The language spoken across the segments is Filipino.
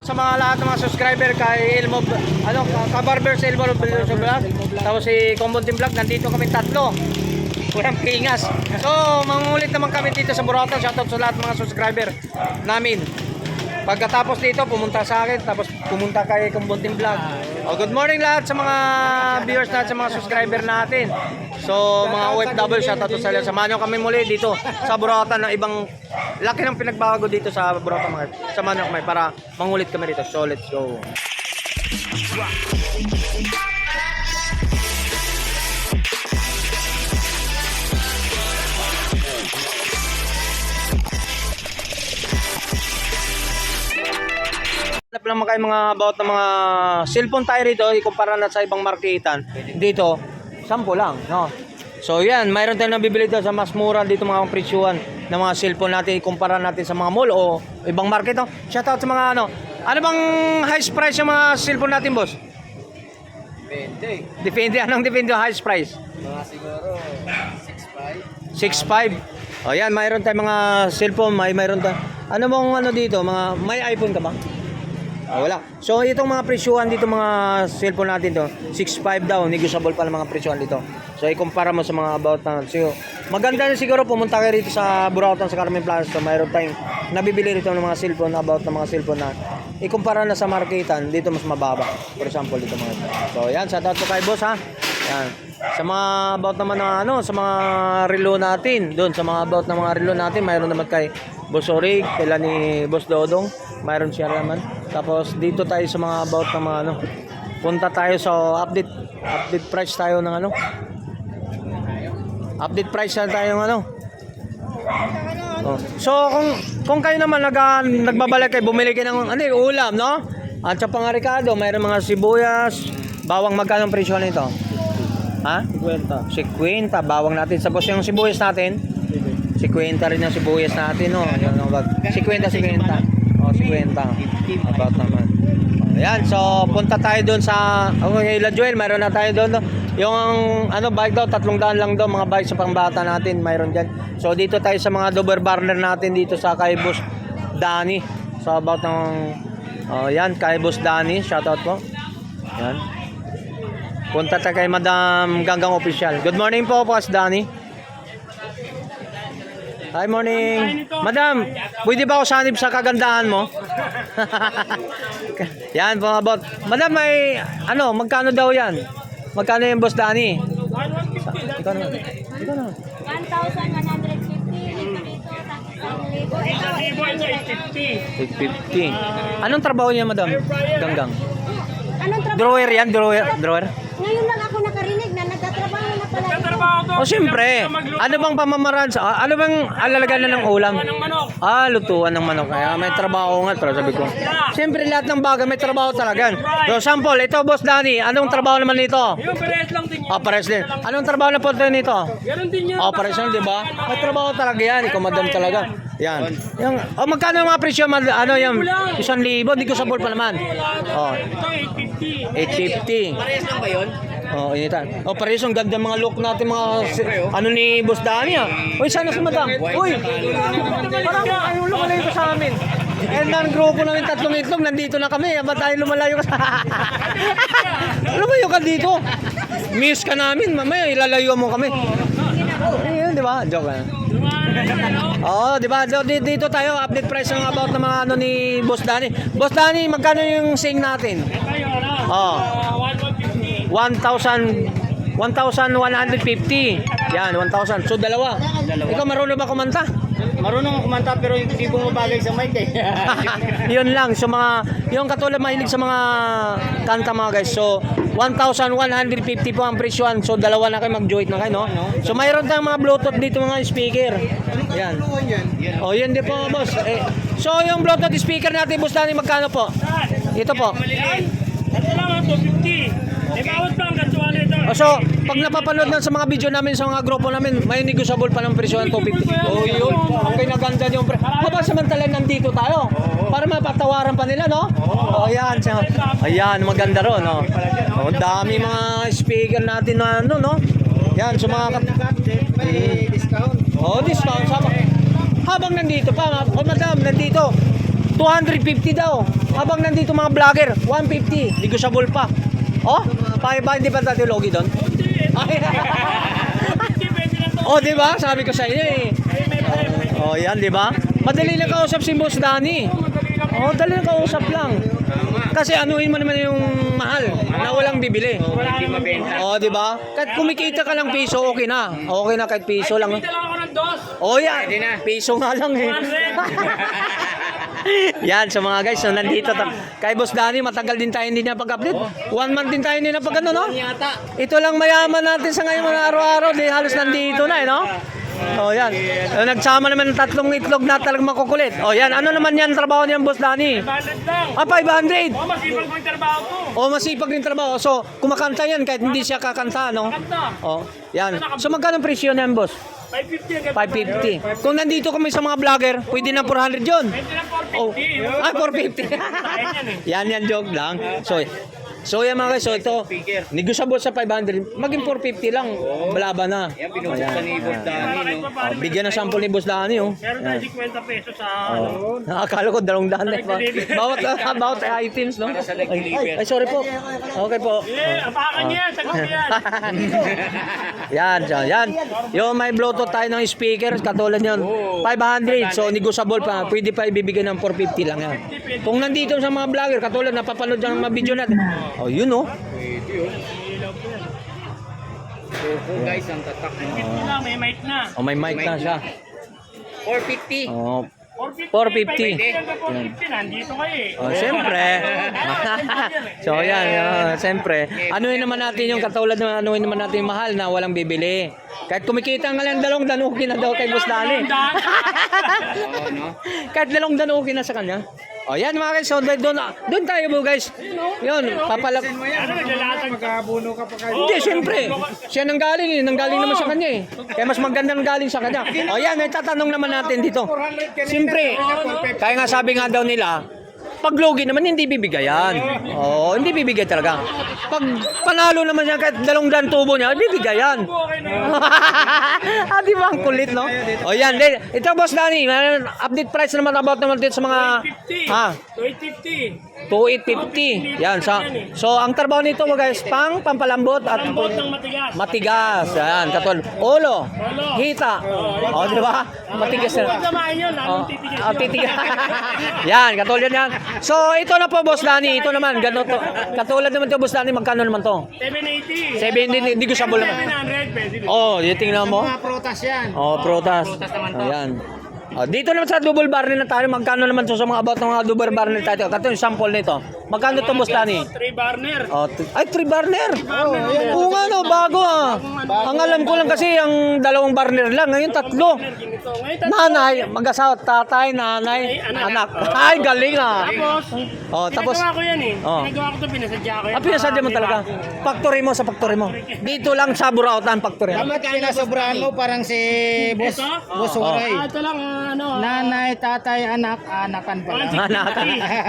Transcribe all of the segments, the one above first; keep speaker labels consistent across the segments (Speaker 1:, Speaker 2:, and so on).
Speaker 1: Sa mga lahat ng mga subscriber kay Elmo, ano, ka Barber sa Elmo Vlog, tapos si Combontin Vlog, nandito kami tatlo. Walang pingas. So, mangulit naman kami dito sa Burota. Shoutout sa lahat ng mga subscriber namin. Pagkatapos dito, pumunta sa akin, tapos pumunta kay Kumbunting Vlog. Oh, good morning lahat sa mga viewers natin, sa mga subscriber natin. So, mga OFW, shoutout sa lahat. Samahan nyo kami muli dito sa Burota ng ibang laki ng pinagbago dito sa Burota mga Samahan nyo kami para mangulit kami dito. So, let's go. Hanap naman kayo mga about ng mga cellphone tayo rito, ikumpara natin sa ibang marketan. Dito, 10 lang, no? So yan, mayroon tayong nabibili dito sa mas mura dito mga presyuhan ng mga cellphone natin, ikumpara natin sa mga mall o ibang market. No? Shoutout sa mga ano. Ano bang highest price yung mga cellphone natin, boss?
Speaker 2: Depende.
Speaker 1: Depende, anong depende yung highest price?
Speaker 2: Mga siguro 6'5".
Speaker 1: 6.5. O yan, mayroon tayong mga cellphone, may mayroon tayong... Ano mong ano dito, mga may iPhone ka ba? Ah, wala. So itong mga presyuhan dito mga cellphone natin to, 6.5 daw, negotiable pa ng mga presyuhan dito. So ikumpara mo sa mga about na so, maganda na siguro pumunta kayo rito sa Burautan sa Carmen Plaza. So, mayroon tayong nabibili rito ng mga cellphone about ng mga cellphone na ikumpara na sa marketan dito mas mababa. For example dito mga ito. So yan, shout out po kay boss ha. Yan. Sa mga about naman na ano, sa mga relo natin, doon sa mga about ng mga relo natin, mayroon naman kay Boss Orig, kila ni Boss Dodong, mayroon siya naman. Tapos dito tayo sa mga about ng mga ano, punta tayo sa update, update price tayo ng ano. Update price na tayo ng ano. Oh. So kung kung kayo naman nag nagbabalik kayo bumili kayo ng ano, yung ulam, no? At sa pangarikado, mayroon mga sibuyas, bawang magkano ang presyo nito? Ha?
Speaker 2: 50.
Speaker 1: 50, bawang natin. Tapos yung sibuyas natin, 50 rin yung sibuyas natin, no? Yung, no, bag- 50, 50. Oh, 50. About naman. Ayan, so punta tayo doon sa okay, La Joel, mayroon na tayo doon. No? Yung ano bike daw, tatlong daan lang daw mga bike sa pangbata natin, mayroon diyan. So dito tayo sa mga Dober Barner natin dito sa kay Boss Danny. So about ng oh, yan, kay Boss Danny, shoutout po. Yan. Punta tayo kay Madam Ganggang Official. Good morning po, Boss Danny. Hi, morning. Madam, pwede ba ako sanib sa kagandahan mo? yan, po about. Madam, may, ano, magkano daw yan? Magkano yung Boss Danny? Ikaw naman. Ikaw naman.
Speaker 3: 1,150 dito dito, tapos 1,000.
Speaker 1: 850. Anong trabaho niya, Madam? Ganggang.
Speaker 3: Anong trabaho?
Speaker 1: Drawer yan, drawer. Drawer.
Speaker 3: Ngayon lang ako nakarinig na nagtatrabaho na pala. ito.
Speaker 1: O siyempre, ano bang pamamaraan sa, ah, ano bang alalagan na ng ulam? Ah, lutuan ng manok. Kaya may trabaho nga, pero sabi ko. Siyempre, lahat ng bagay may trabaho talaga. So, sample, ito, Boss Danny, anong trabaho naman nito?
Speaker 4: Yung parehas lang din yan.
Speaker 1: Ah, pares din. Anong trabaho na po nito?
Speaker 4: Ganon din yan.
Speaker 1: Oh, pares lang, di ba? May trabaho talaga yan, ikaw madam talaga. Yan. Yung, oh, magkano yung mga presyo? Mad- Ano yung isang libo? Hindi ko sabol pa naman. Oh,
Speaker 4: Ito, 850.
Speaker 1: 850.
Speaker 2: Parehas lang ba yun?
Speaker 1: Oh, initan. Oh, pares yung ganda mga look natin mga ano ni Boss Danny ah. Uy, sana si Madam. Uy. Parang ayaw lumalayo ka sa amin. Eh, ng grupo namin tatlong itlog, nandito na kami. Ba't tayo lumalayo ka sa... Lumayo ka dito. Miss ka namin, mamaya ilalayo mo kami. Ayun, di ba? Joke lang. Oo, di ba? Dito tayo, update price ng about ng mga ano ni Boss Danny. Boss Danny, magkano yung sing natin?
Speaker 4: Tayo, ano?
Speaker 1: Oh.
Speaker 4: Uh, 150.
Speaker 1: 1,000 1,150. Yan, 1,000. So, dalawa. Ikaw marunong ba kumanta?
Speaker 2: Marunong kumanta pero hindi bumabagay sa mic eh.
Speaker 1: yun lang. So, mga, yung katulad mahilig sa mga kanta mga guys. So, 1,150 po ang presyoan. So, dalawa na kayo mag-join na kayo, no? So, mayroon tayong mga Bluetooth dito mga speaker. Yan. Oh, yan din po, boss. Eh, so, yung Bluetooth speaker natin, boss Danny, magkano po? Ito po.
Speaker 4: Maliliit. Ito lang, 250. Eh, bawat pa hanggang 200 ito.
Speaker 1: Oh, so, pag napapanood na sa mga video namin sa mga grupo namin, may negotiable pa ng presyo ng 250. Oh, yun. Okay na ganda yung pre. Mabang samantalang nandito tayo. Para mapatawaran pa nila, no? Oh, ayan. Ayan, maganda ron, no? Oh, dami mga speaker natin na ano, no? Yan, sa mga...
Speaker 2: May discount.
Speaker 1: Oh, discount. Sama. Habang nandito pa, oh, madam, nandito. 250 daw. Habang nandito mga vlogger, 150. Negotiable pa. Oh, pa ba hindi ba tayo logi doon? Oh, di ba? Sabi ko sa inyo eh. Oh, yan, di ba? Madali lang kausap si Boss Danny. Oh, dali lang kausap lang. Kasi anuin mo naman yung mahal na walang bibili.
Speaker 2: Hindi mabenta.
Speaker 1: Oh, di ba? Kahit kumikita ka lang piso, okay na. Okay na kahit piso lang.
Speaker 4: Dito lang ako ng dos.
Speaker 1: Oh, yan. Piso nga lang eh. yan, so mga guys, so nandito ta- kay Boss Danny, matagal din tayo hindi na pag-update. One month din tayo hindi na pag ano, no? Ito lang mayaman natin sa ngayon mga araw-araw, di halos nandito na eh, no? Oh, yan. So, nagsama naman ng tatlong itlog na talagang makukulit. Oh, yan. Ano naman yan trabaho niyan, Boss Danny?
Speaker 4: Banded lang.
Speaker 1: Ah, 500.
Speaker 4: O, masipag mo yung trabaho ko.
Speaker 1: Oh, masipag din trabaho. So, kumakanta yan kahit hindi siya kakanta, no?
Speaker 4: Kanta.
Speaker 1: Oh, yan. So, magkano presyo niyan, boss?
Speaker 4: 550 ang
Speaker 1: 550. Kung nandito kami sa mga vlogger, pwede na 400 yun.
Speaker 4: Pwede
Speaker 1: Oh,
Speaker 4: 450.
Speaker 1: ah, 450.
Speaker 4: yan eh.
Speaker 1: yan, yan, joke lang. So, so yan mga guys, so ito, negotiable sa 500, maging 450 lang, malaba na.
Speaker 2: Yan, pinupuksan ni Boss Dani, no?
Speaker 1: Oh, bigyan ng sample ni Boss Dani, oh.
Speaker 4: Meron tayo 50 pesos sa ano.
Speaker 1: Oh. Nakakala ko dalawang daan na pa. Bawat ah, bawat items, no?
Speaker 2: Para sa
Speaker 1: Ay, ay, sorry po. Okay po.
Speaker 4: Eh, apakan niya, sagot yan.
Speaker 1: yan, so, yan. Yung may bluetooth tayo ng speaker, katulad yun. 500, so negotiable pa. Pwede pa ibibigay ng 450 lang yan. Kung nandito sa mga vlogger, katulad napapanood ng mga video natin. Oh, yun oh.
Speaker 2: Pwede, oh. So, guys, ang tatak mo.
Speaker 4: Ito lang, may mic na.
Speaker 1: Oh, may mic na siya.
Speaker 2: 450.
Speaker 1: Oh,
Speaker 4: 450.
Speaker 1: 450.
Speaker 4: 450, nandito kayo eh.
Speaker 1: oh siyempre. so, yan. Uh, siyempre. Anuin naman natin yung katulad ng anuin naman natin yung mahal na walang bibili. Kahit kumikita nga lang dalawang danuki na daw kay Boss Dali. Kahit dalawang danuki na sa kanya. O yan mga guys, so doon, doon tayo po guys. Yun, papalap.
Speaker 4: Ano, naglalatag ka.
Speaker 1: Hindi, siyempre. Siya nang galing eh. Nanggaling naman sa kanya eh. Kaya mas maganda nang galing sa kanya. O yan, may tatanong naman natin dito. Siyempre, kaya nga sabi nga daw nila, pag logi naman, hindi bibigayan. Oo, hindi bibigay talaga. Pag panalo naman siya kahit dalawang dan tubo niya, bibigayan. Ah, di ba ang kulit, no? O yan, di- ito boss Danny, may update price naman about naman dito sa mga...
Speaker 4: 50.
Speaker 1: Ha?
Speaker 4: 250.
Speaker 1: 2850. Yan sa So ang trabaho nito mga guys, pang pampalambot at
Speaker 4: Lambot ng matigas.
Speaker 1: matigas. Yan, katol. Ulo,
Speaker 4: Ulo.
Speaker 1: hita. Oh, di ba? Matigas
Speaker 4: Huwag
Speaker 1: na.
Speaker 4: samahin yun,
Speaker 1: Oh,
Speaker 4: lalong titigas
Speaker 1: ah,
Speaker 4: yun.
Speaker 1: titigas. yan, katulad yan. So ito na po boss Danny, ito naman ganito. Katulad naman to boss Danny, magkano naman to?
Speaker 4: 780.
Speaker 1: 7 hindi, ko sabol naman.
Speaker 4: 700, pwede.
Speaker 1: Oh, di tingnan mo.
Speaker 2: Mga protas yan.
Speaker 1: Oh, protas. Ayan. Oh, dito naman sa double barrel na tayo, magkano naman to sa mga about ng mga double barrel tayo? Kato yung sample nito. Magkano to Danny?
Speaker 4: 3 burner.
Speaker 1: Oh, t- ay, three burner. Oo nga no, bago ah. Ang alam ko lang kasi ang dalawang burner lang, ngayon tatlo.
Speaker 4: Ginito. Ngayon, tatlo.
Speaker 1: Nanay, mag-asawa, tatay, nanay, anak. Ay, galing ah.
Speaker 4: Tapos,
Speaker 1: Oh, tapos,
Speaker 4: Pinagawa ko yan eh.
Speaker 1: Oh.
Speaker 4: Pinagawa ko to, pinasadya ko yan.
Speaker 1: ah, pinasadya mo
Speaker 4: Para
Speaker 1: talaga. Factory mo sa factory mo. Dito lang sa Burautan factory.
Speaker 2: Dapat pinasobrahan mo parang si Boss,
Speaker 4: Ito?
Speaker 2: Boss
Speaker 1: Oh.
Speaker 2: Waray.
Speaker 4: Ah, ito lang, ah, ano.
Speaker 2: Nanay, tatay, anak, anakan pala.
Speaker 1: Anak.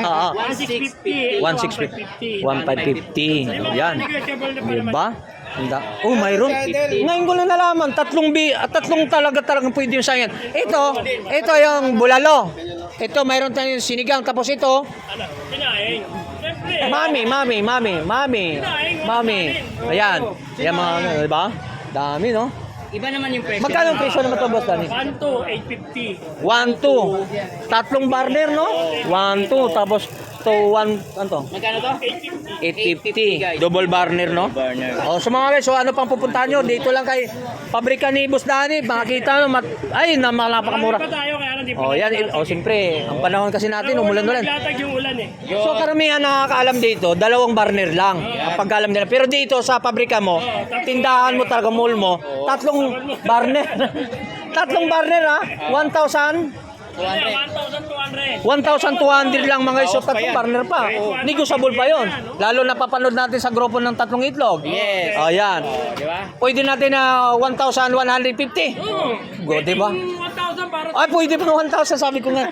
Speaker 1: Oo.
Speaker 4: 1650.
Speaker 1: 1,550. Yan.
Speaker 4: Negotiable na pa naman.
Speaker 1: Diba? Handa. Oh, mayroon. Ngayon ko lang nalaman, tatlong bi, at tatlong talaga talagang pwede yung sayan. Ito, ito yung bulalo. Ito, mayroon tayong sinigang. Tapos ito,
Speaker 4: Ano, Pinaing. Siyempre.
Speaker 1: mami, mami, mami, mami, mami. Ayan. Ayan mga ano, di ba? Dami, no?
Speaker 2: Iba naman yung presyo.
Speaker 1: Magkano ang presyo naman ito, boss Dani?
Speaker 4: 1 to 850.
Speaker 1: 1, 2. Tatlong burner, no? 1, 2. Tapos, to 1, ano to?
Speaker 2: Magkano to?
Speaker 1: 850. Double burner, no? Oh, so mga guys, so ano pang pupuntahan nyo? Dito lang kay pabrika ni Boss Dani. Makikita nyo, mat ay, na napakamura.
Speaker 4: Marami pa tayo, kaya lang di
Speaker 1: Oh, yan. Oh, siyempre, ang panahon kasi natin, umulan-ulan.
Speaker 4: Naglatag yung ulan eh.
Speaker 1: So karamihan nakakaalam dito, dalawang burner lang ang pagkaalam nila. Pero dito sa pabrika mo, tindahan mo talaga mall mo, tatlong burner. tatlong burner ha, 1,000
Speaker 4: 1,200.
Speaker 1: 1,200 lang mga iso, tatlong burner pa. Negotiable pa yon. Lalo na papanood natin sa grupo ng tatlong itlog.
Speaker 2: Yes.
Speaker 1: Oh, yan.
Speaker 2: Di ba?
Speaker 1: Pwede natin na 1,150. Go, di ba?
Speaker 4: 1,000 para
Speaker 1: Ay, pwede pa 1,000 sabi ko nga.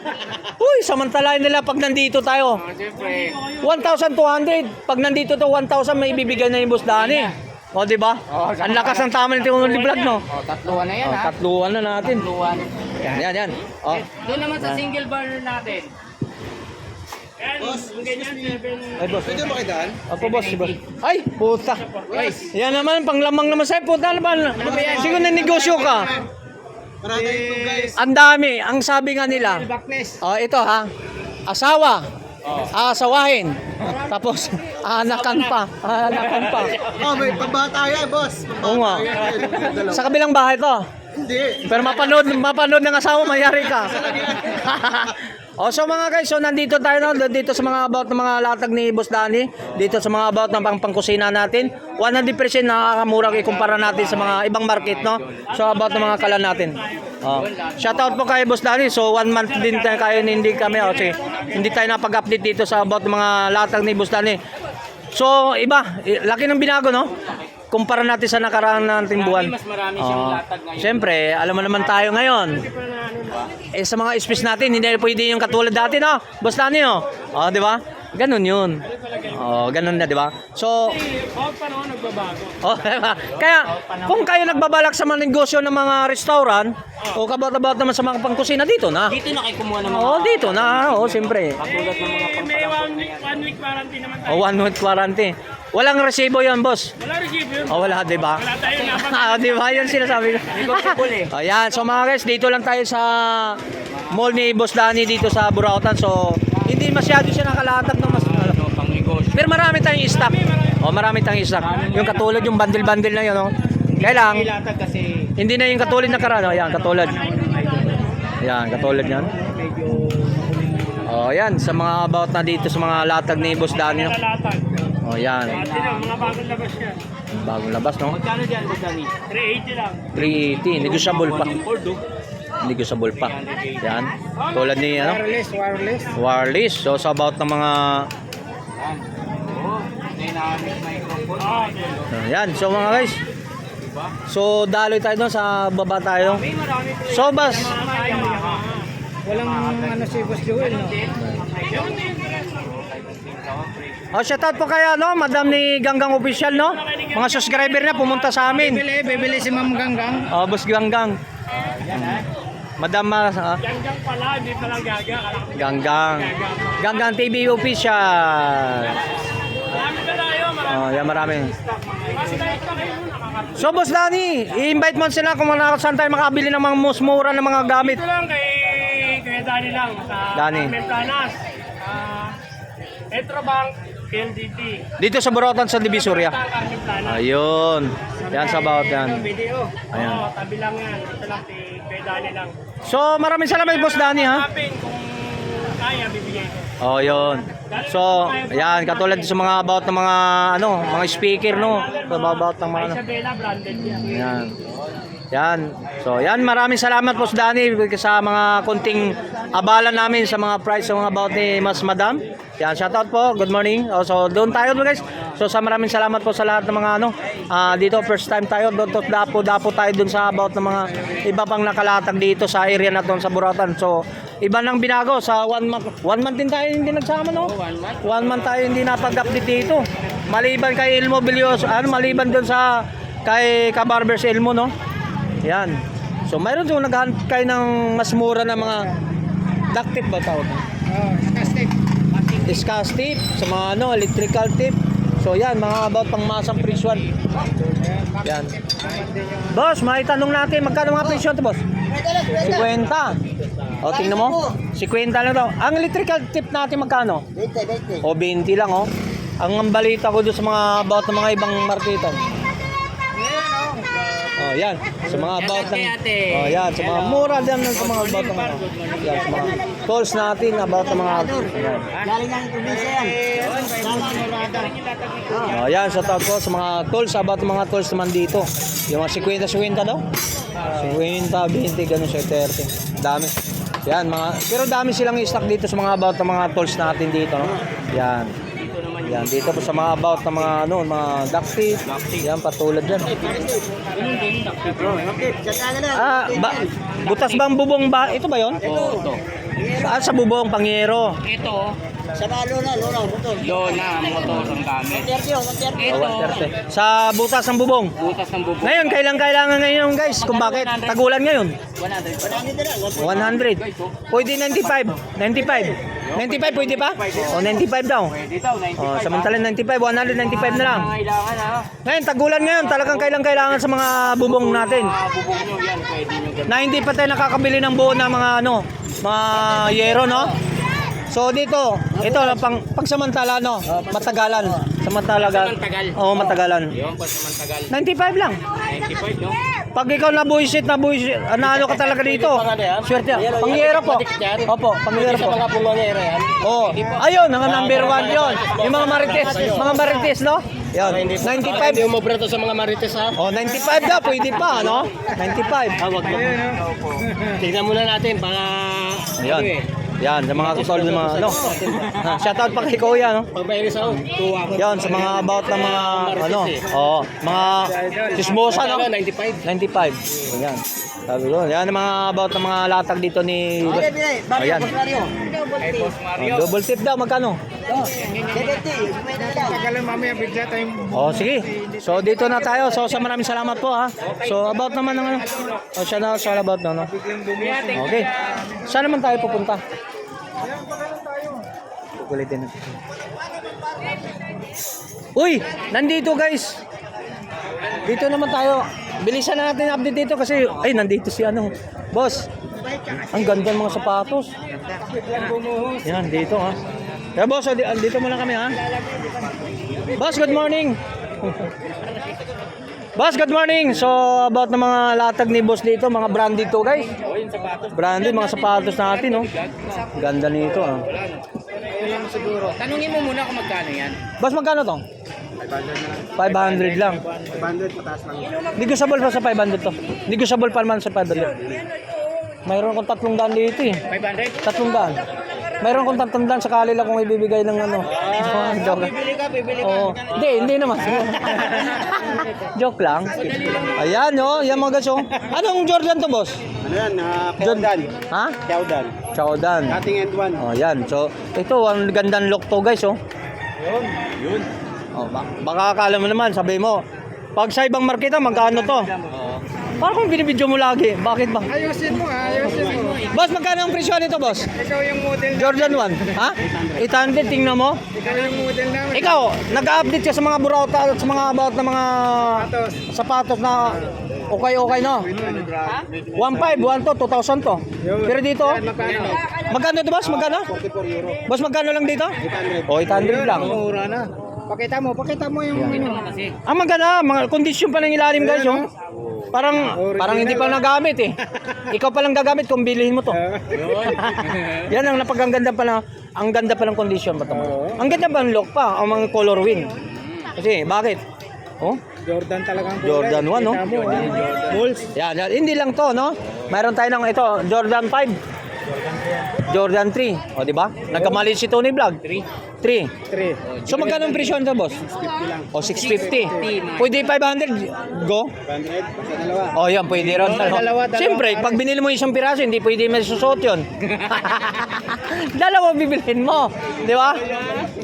Speaker 1: Uy, samantalahin nila pag nandito tayo.
Speaker 2: Oh, Siyempre.
Speaker 1: 1,200. Pag nandito to 1,000 may ibibigay na yung boss Dani. O, di ba?
Speaker 2: Oh,
Speaker 1: Ang lakas ng tama ng tingong vlog, no?
Speaker 2: Oh, tatluan na yan
Speaker 1: Oh,
Speaker 2: ha.
Speaker 1: tatluan na natin.
Speaker 2: Tatluan.
Speaker 1: Yan, yan, yan. Oh.
Speaker 2: Doon naman sa single burner natin.
Speaker 4: Yan, yung ganyan, seven.
Speaker 1: Ay, boss.
Speaker 5: Pwede mo kitaan?
Speaker 1: Ako, boss. Si boss. Ay, puta. Yan naman, panglamang naman sa'yo. Puta naman. Siguro na negosyo ka.
Speaker 5: Marami ito guys.
Speaker 1: Ang dami. Ang sabi nga nila.
Speaker 2: Backness.
Speaker 1: Oh, ito ha. Asawa. Aasawahin. Tapos, anakan pa. Anakan pa.
Speaker 5: Oh, may pambata yan, boss.
Speaker 1: Oo nga. Sa kabilang bahay to.
Speaker 5: Hindi.
Speaker 1: Pero mapanood, mapanood ng asawa, mayari ka. o so mga guys, so nandito tayo no, dito sa mga about ng mga latag ni Boss Danny, dito sa mga about ng pang pangkusina natin. 100% nakakamura ikumpara natin sa mga ibang market no. So about ng mga kalan natin. Oh. Shout out po kay Boss Danny. So one month din tayo kayo hindi kami o sige, hindi tayo napag-update dito sa about ng mga latag ni Boss Danny. So iba, laki ng binago no. Kumpara natin sa nakaraan nating buwan.
Speaker 2: mas marami siyang
Speaker 1: Oo.
Speaker 2: latag ngayon.
Speaker 1: Siyempre, alam mo naman tayo ngayon. Eh sa mga space natin, hindi pwede yung katulad dati, no? Basta niyo. Oh, di ba? Ganun yun. Oh, ganun na, di ba? So,
Speaker 4: Bawat panahon nagbabago.
Speaker 1: oh, di ba? Kaya, kung kayo nagbabalak sa mga negosyo ng mga restaurant, o kabat-abat naman sa mga pangkusina, dito na.
Speaker 2: Dito na kayo kumuha ng mga
Speaker 1: Oh, dito na. Oh, siyempre.
Speaker 2: katulad ng mga
Speaker 4: Eh, may one week, one week warranty naman tayo.
Speaker 1: Oh, one month warranty. Walang resibo yan, boss.
Speaker 4: Wala receive yun.
Speaker 1: Oh, wala, di ba?
Speaker 4: Wala tayo napan.
Speaker 1: Ah, di ba? Yan sinasabi ko.
Speaker 2: Negotiable eh.
Speaker 1: Ayan, so mga guys, dito lang tayo sa mall ni Boss Danny dito sa Burautan. So, hindi masyado siya nakalatag ng mas...
Speaker 2: Ano, pang negosyo.
Speaker 1: Pero marami tayong stock. Oh, marami tayong stock. Yung katulad yung bundle-bundle na yun, no? Kaya lang, hindi na yung katulad na karano. Ayan, katulad. Ayan, katulad yan.
Speaker 2: medyo
Speaker 1: Oh, ayan, sa mga about na dito sa mga latag ni Boss Danny. No?
Speaker 4: Kalatag.
Speaker 1: Oh, yan.
Speaker 4: Lang, mga bagong labas yan.
Speaker 1: Bagong labas, no?
Speaker 2: Magkano dyan, Budani?
Speaker 4: 380 lang.
Speaker 1: 380, negotiable pa.
Speaker 2: Oh.
Speaker 1: Negotiable pa. Yan. Tulad ni, ano?
Speaker 2: Wireless, wireless.
Speaker 1: Wireless. So, sa about ng mga
Speaker 2: Yan. Oo. Dynamic microphone.
Speaker 4: Ah.
Speaker 1: Ayan, so mga guys. So daloy tayo doon sa baba tayo.
Speaker 2: Po.
Speaker 1: So bas,
Speaker 2: Walang ano si Boss Joel, no?
Speaker 1: Oh, shout out po kaya no, Madam ni Ganggang Official no. Mga subscriber na pumunta sa amin.
Speaker 2: Bibili, bibili si Ma'am Ganggang.
Speaker 1: Oh, Boss Ganggang. Madam ah, ah,
Speaker 4: Ganggang pala, hindi palang gaga.
Speaker 1: Ganggang. Ganggang TV Official.
Speaker 4: Marami na tayo, marami.
Speaker 1: Oh, yan marami.
Speaker 4: Mas kayo.
Speaker 1: So Boss Danny, i-invite mo sila kung saan tayo makabili ng mga musmura ng mga gamit.
Speaker 4: Ito lang kay kay Dani lang sa
Speaker 1: Dani.
Speaker 4: Mentanas. Ah, Petrobank PLDT.
Speaker 1: Dito sa Borotan sa Divisoria. Ayun. Yan sa about yan. Ayan.
Speaker 4: Oo, tabi lang yan. Ito lang kay, Dani lang.
Speaker 1: So maraming salamat Boss Danny ha.
Speaker 4: Kung kaya bibigay ko.
Speaker 1: Oh, yun. So, ayan, katulad sa mga about ng mga ano, mga speaker no, about ng mga ano.
Speaker 4: Isabela branded yan.
Speaker 1: Yan. Yan. So, yan, maraming salamat po sa Danny sa mga kunting abala namin sa mga price sa mga about ni Mas Madam. Yan, shout out po. Good morning. Oh, so, doon tayo guys. So, sa maraming salamat po sa lahat ng mga ano. ah, dito, first time tayo. Doon, to, dapo, dapo tayo doon sa about ng mga iba pang nakalatag dito sa area na to sa Buratan. So, iba nang binago sa one month. One month din tayo hindi nagsama, no?
Speaker 2: One month.
Speaker 1: One month tayo hindi napag-update dito. Maliban kay Ilmo Bilyoso, ano, maliban doon sa kay Kabarbers Ilmo, no? Yan. So, mayroon doon naghahanap kayo ng mas mura na mga duct tape ba tawag?
Speaker 2: Oh, nakastip.
Speaker 1: Discuss tape, sa mga ano, electrical tape. So, yan, mga about pang masang presyon. Yan. Boss, may tanong natin, magkano mga presyon to, boss? 50. O, tingnan mo. 50 lang daw. Ang electrical tape natin magkano?
Speaker 5: 20, 20.
Speaker 1: O 20 lang oh. Ang balita ko doon sa mga about ng mga ibang marketan. Oh, yan. Sa mga about ng. Oh, yan, sa mga mura din sa mga about ng mga yan, sa mga tools natin about ng mga.
Speaker 5: Galing ng probinsya yan.
Speaker 1: Oh, yan sa tawag ko sa mga tools about ng mga tools naman dito. Yung mga 50 50 daw. 50, 20, ganun siya 30. Dami. Yan, mga pero dami silang i-stock dito sa mga about ng mga tools natin dito, no? Yan. Yan, dito po sa mga about ng mga ano, mga duct tape. Yan, patulad yan.
Speaker 5: Okay, sa na.
Speaker 1: Ah, ba, butas bang bubong ba? Ito ba yon?
Speaker 2: Oo, ito.
Speaker 1: Saan sa bubong pangero?
Speaker 2: Ito,
Speaker 5: Sa mga luna, luna, motor.
Speaker 2: Lona, motor ang gamit.
Speaker 5: 30 oh, 30.
Speaker 2: Ito,
Speaker 1: Sa butas ng bubong.
Speaker 2: butas ng bubong.
Speaker 1: Ngayon, kailan kailangan ngayon guys? Kung bakit? Tagulan ngayon.
Speaker 2: 100.
Speaker 5: Marami na lang.
Speaker 1: 100. Pwede 95. 95. 95 pwede pa? O, 95 daw.
Speaker 2: Pwede daw, 95.
Speaker 1: O, samantalang 95, 195 na lang.
Speaker 2: Kailangan ha.
Speaker 1: Ngayon, tagulan ngayon, talagang kailang kailangan sa mga bubong natin.
Speaker 2: Mga bubong nyo yan, pwede nyo gawin.
Speaker 1: Na hindi pa tayo nakakabili ng buo ng mga ano, mga yero, no? So dito, ito pang pagsamantala no, matagalan. Samantalaga.
Speaker 2: Samantagal.
Speaker 1: Oo, matagalan.
Speaker 2: Yung pasamantagal.
Speaker 1: 95 lang.
Speaker 2: 95, no?
Speaker 1: Pag ikaw na buisit na buisit, ano ka talaga dito? Swerte. Pangyero po. Opo, pangyero po.
Speaker 2: Mga bumangero yan.
Speaker 1: Oo. Ayun, ang number one yon. Yung mga marites, mga marites, no? Yan, 95.
Speaker 2: Hindi mo mabrato sa mga marites ha.
Speaker 1: Oh, 95 na, pwede pa, no? 95.
Speaker 2: Ah, wag mo. Tingnan muna natin, baka...
Speaker 1: Ayan.
Speaker 2: Eh.
Speaker 1: Yan, sa mga katol ng mga, ano? Shoutout pa kay Kuya, no?
Speaker 2: Pag may ako, tuwa ko.
Speaker 1: Yan, sa mga about ng mga, ano, oh, mga chismosa, no?
Speaker 2: 95.
Speaker 1: 95. Yan. Sabi ko, yan ang mga about ng mga latag dito ni... Ayan.
Speaker 5: Boss Mario.
Speaker 2: Mario.
Speaker 1: Oh, double tip daw, magkano?
Speaker 5: Oh, 70. Pwede lang.
Speaker 1: Oh, sige. So dito na tayo. So sa maraming salamat po ha. So about naman ng ano. Oh, siya na siya about na no. Okay. Saan naman tayo pupunta? Kukulitin natin. Uy, nandito guys. Dito naman tayo. Bilisan na natin update dito kasi ay nandito si ano. Boss. Ang ganda ng mga sapatos. Yan dito ha. Yeah, boss, dito muna kami ha. Boss, good morning. Boss, good morning. So, about ng mga latag ni boss dito, mga branded to guys.
Speaker 2: Oh.
Speaker 1: Branded, mga sapatos natin, no? Ganda nito, ah.
Speaker 2: Tanungin mo muna kung magkano yan.
Speaker 1: Boss, magkano to? 500 lang.
Speaker 5: 500 pataas lang.
Speaker 1: Negotiable pa sa 500 to. Negotiable pa naman sa 500. Mayroon kong tatlong daan dito eh.
Speaker 2: 500?
Speaker 1: Tatlong daan. Mayroon kong tatlong daan sakali lang kung ibibigay ng ano.
Speaker 2: Ah, bibili ka, bibili ka.
Speaker 1: Oo. Hindi, hindi naman. Joke lang. Ayan, oh. Yan mga gaso. Anong Jordan to, boss?
Speaker 5: Ano yan? Uh,
Speaker 1: Jordan. Ha?
Speaker 5: Kaudan.
Speaker 1: Chowdan.
Speaker 5: Cutting end one.
Speaker 1: Oh, yan. So, ito, ang gandang look to, guys, oh.
Speaker 5: Yun. Yun.
Speaker 1: Oh, ba- baka akala mo naman, sabi mo, pag sa ibang marketa, magkano to? Parang kung binibidyo mo lagi. Bakit ba?
Speaker 5: Ayusin mo, ayusin mo.
Speaker 1: Boss, magkano ang presyo nito, boss?
Speaker 5: Ikaw yung model.
Speaker 1: Jordan 1. Ha? 800, tingnan mo.
Speaker 5: Ikaw yung model namin.
Speaker 1: Ikaw, nag-update ka sa mga burota at sa mga about na mga sapatos na okay-okay no? 1.5, 1 to, 2,000 to. Pero dito, magkano to boss? Magkano?
Speaker 5: 44 euro.
Speaker 1: Boss, magkano lang dito? O, 800 lang.
Speaker 5: Mura na. Pakita mo, pakita mo yung ano.
Speaker 1: Ang maganda, mga kondisyon pa ng ilalim guys, oh. Parang parang hindi pa nagamit eh. Ikaw pa lang gagamit kung bilhin mo to. Yan ang napaganda pa na ang ganda pa ng kondisyon pa to. Ang ganda pa ng look pa, ang mga color win. Kasi bakit? Oh,
Speaker 5: Jordan talagang
Speaker 1: Jordan 1, no?
Speaker 5: Bulls.
Speaker 1: Yan, yan. hindi lang to, no? Mayroon tayo ng ito, Jordan 5. Jordan 3. O, di ba? Nagkamali si Tony Vlog. 3. 3.
Speaker 5: 3.
Speaker 1: So magkano ang presyo nito, boss? O 650. Pwede 500 go?
Speaker 5: 100. Basta dalawa.
Speaker 1: Oh, yan pwede ron.
Speaker 5: dalawa, dalawa.
Speaker 1: Siyempre, pag binili mo isang piraso, hindi pwede may susot yun. dalawa bibilhin mo. Di ba?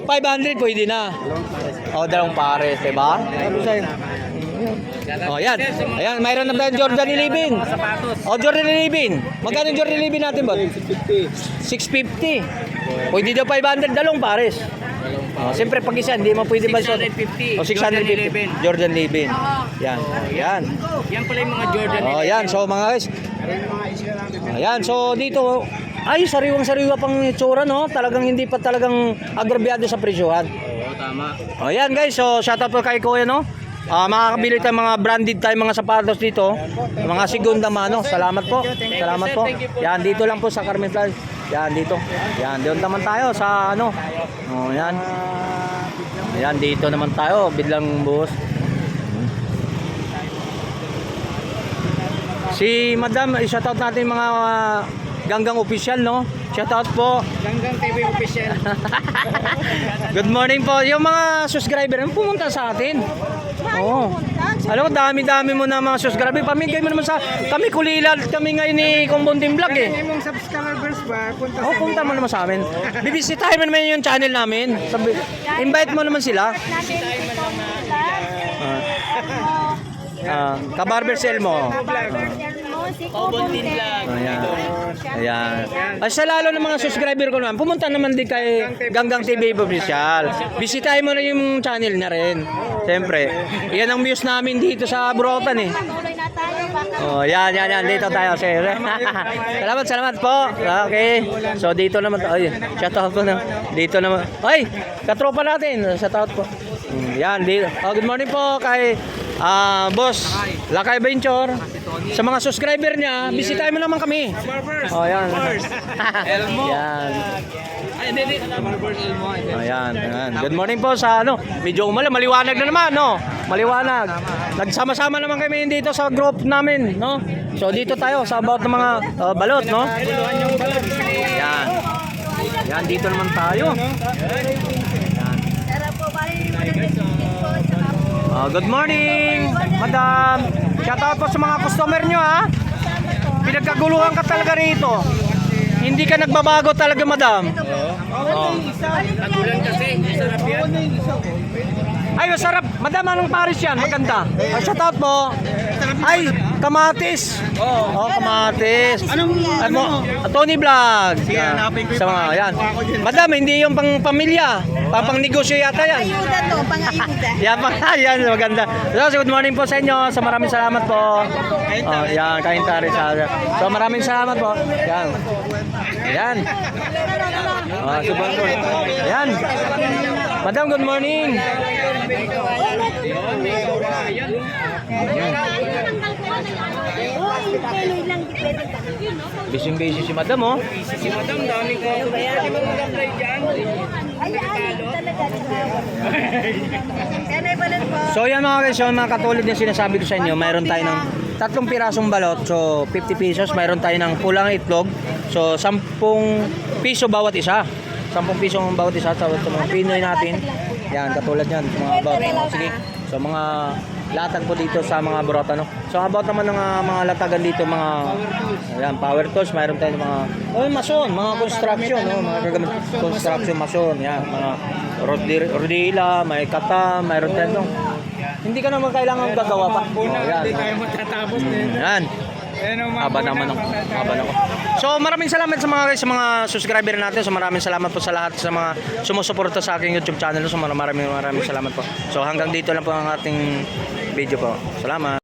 Speaker 1: 500 pwede na. Oh, dalawang pares, di ba? Oh, yan. Ayan, mayroon na tayong Jordan 11. Oh, Jordan 11. Magkano yung Jordan 11 natin, bot? 650. Pwede daw 500, dalawang pares. Oh, siyempre pag isa, hindi mo pwede ba siya?
Speaker 2: 650.
Speaker 1: Oh, 650. Jordan 11. Yan. Yan.
Speaker 2: Yan pala yung mga Jordan.
Speaker 1: Oh, yan. So mga guys. Ayan, so dito ay sariwang-sariwa pang itsura no. Talagang hindi pa talagang agrabyado sa presyohan.
Speaker 2: Oo, tama.
Speaker 1: Oh, yan guys. So shoutout po kay Kuya no. Ah, makakabili tayo mga branded tayo mga sapatos dito. Mga segunda mano. Salamat po. Salamat po. Yan dito lang po sa Carmen Plaza. Yan dito. Yan doon naman tayo sa ano. Oh, yan. Ayan dito naman tayo. Bidlang buhos. Si Madam, i-shoutout natin mga uh, ganggang official, no? Shoutout po.
Speaker 5: Ganggang TV official.
Speaker 1: Good morning po. Yung mga subscriber, yung pumunta sa atin. Oo. Alam ko, dami-dami mo na mga subscriber. Pamigay mo naman sa... Kami kulilat kami ngayon ni Kumbunting Vlog eh.
Speaker 5: mong subscribers ba? Punta
Speaker 1: Oh, punta mo naman sa amin. Bibisitahin mo naman yung channel namin. Sabi, invite mo naman sila.
Speaker 3: Natin ito vlog.
Speaker 1: Ah, Kabarber Sel mo.
Speaker 3: Barber Si Kubuntin.
Speaker 1: Ayan. Ayan. Ay, sa lalo ng mga subscriber ko naman, pumunta naman din kay Ganggang TV Official. Bisitahin mo na yung channel na rin. Siyempre, yan ang views namin dito sa Brotan eh. Oh, yan, yan, yan. Dito tayo, sir. salamat, salamat po. Okay. So, dito naman. Ay, shout out po na. Dito naman. Ay, katropa natin. Shout out po. Mm, Yan, dito. Oh, good morning po kay ah boss Lakay Venture. Sa mga subscriber niya, bisitahin mo naman kami. Oh, yan. Elmo. yan. Ayan, ayan. Good morning po sa ano. Medyo umala, maliwanag na naman, no? Maliwanag. Nagsama-sama naman kami dito sa group namin, no? So dito tayo sa about ng mga uh, balot, no? Ayan. Ayan, dito naman tayo. Uh, good morning, madam. Shout out po sa mga customer nyo, ha? Pinagkaguluhan ka talaga rito. Hindi ka nagbabago talaga, madam. Oh.
Speaker 2: Nagulan kasi, sarap yan.
Speaker 1: Ay, masarap. Madam, anong Paris yan? Maganda. Oh, shout out po. Ay, kamatis. Oo. Oh, kamatis. Anong, ano? Tony Vlog. Yan. Sa mga, yan. Madam, hindi yung pang pamilya. Pang pang negosyo yata yan.
Speaker 3: ayuda to, pang-ayuda.
Speaker 1: Yan pa, yan, maganda. So, good morning po sa inyo. So, maraming salamat po. Oh, yan, kain tari sa. So, maraming salamat po. Yan. Yan. Oh, super po. Yan. Madam, good morning.
Speaker 3: Oh, lang.
Speaker 1: Busy busy si Madam, oh.
Speaker 2: Si madam, daming ko. Pwede mo mag-apply dyan.
Speaker 1: So yan mga guys, yung mga katulad yung sinasabi ko sa inyo, mayroon tayo ng tatlong pirasong balot, so 50 pesos, mayroon tayo ng pulang itlog, so 10 piso bawat isa. 10 piso ang bawat isa sa, mga Pinoy natin. Yan, katulad yan, mga. Oh, sige, so mga latag po dito sa mga brota, no? So about naman ng mga, mga latagan dito, mga ayan, power tools, mayroon tayo ng mga oh, mason, mga construction, no? mga gagamit construction mason, yan, mga rodi- rodila, may kata, mayroon tayo, no? Hindi ka naman kailangan gagawa pa. Oh, yan.
Speaker 5: Hindi tayo matatapos
Speaker 1: Mm,
Speaker 5: din.
Speaker 1: yan. Haba naman ako. Haba na ako. So maraming salamat sa mga sa mga subscriber natin. So maraming salamat po sa lahat sa mga sumusuporta sa aking YouTube channel. So maraming maraming salamat po. So hanggang dito lang po ang ating video po. Salamat.